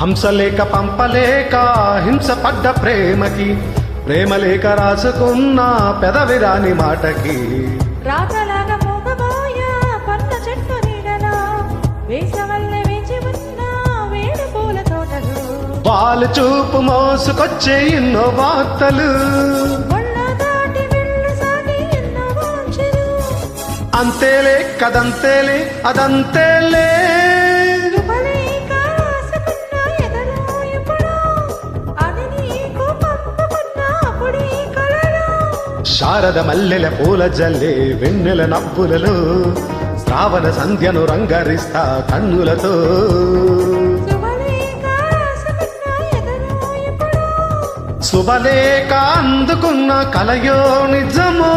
హంసలేక పంపలేక హింస పడ్డ ప్రేమకి ప్రేమలేక రాసుకున్న పెదవి రాని మాటకి. రాతలాగా మూగబోయా పన్న చెట్టు నీడలా వేసవల్లే వేచి ఉన్న వేడి పూల తోటలు. వాళ్ళు చూపు మోసుకొచ్చే ఎన్నో వార్తలు. అంతేలే కదంతేలే అదంతేలే. శారద మల్లెల పూల జల్లే వెన్నెల నవ్వులలో శ్రావణ సంధ్యను రంగరిస్తా కన్నులతో. శుభలేఖ అందుకున్న కలయో నిజమో.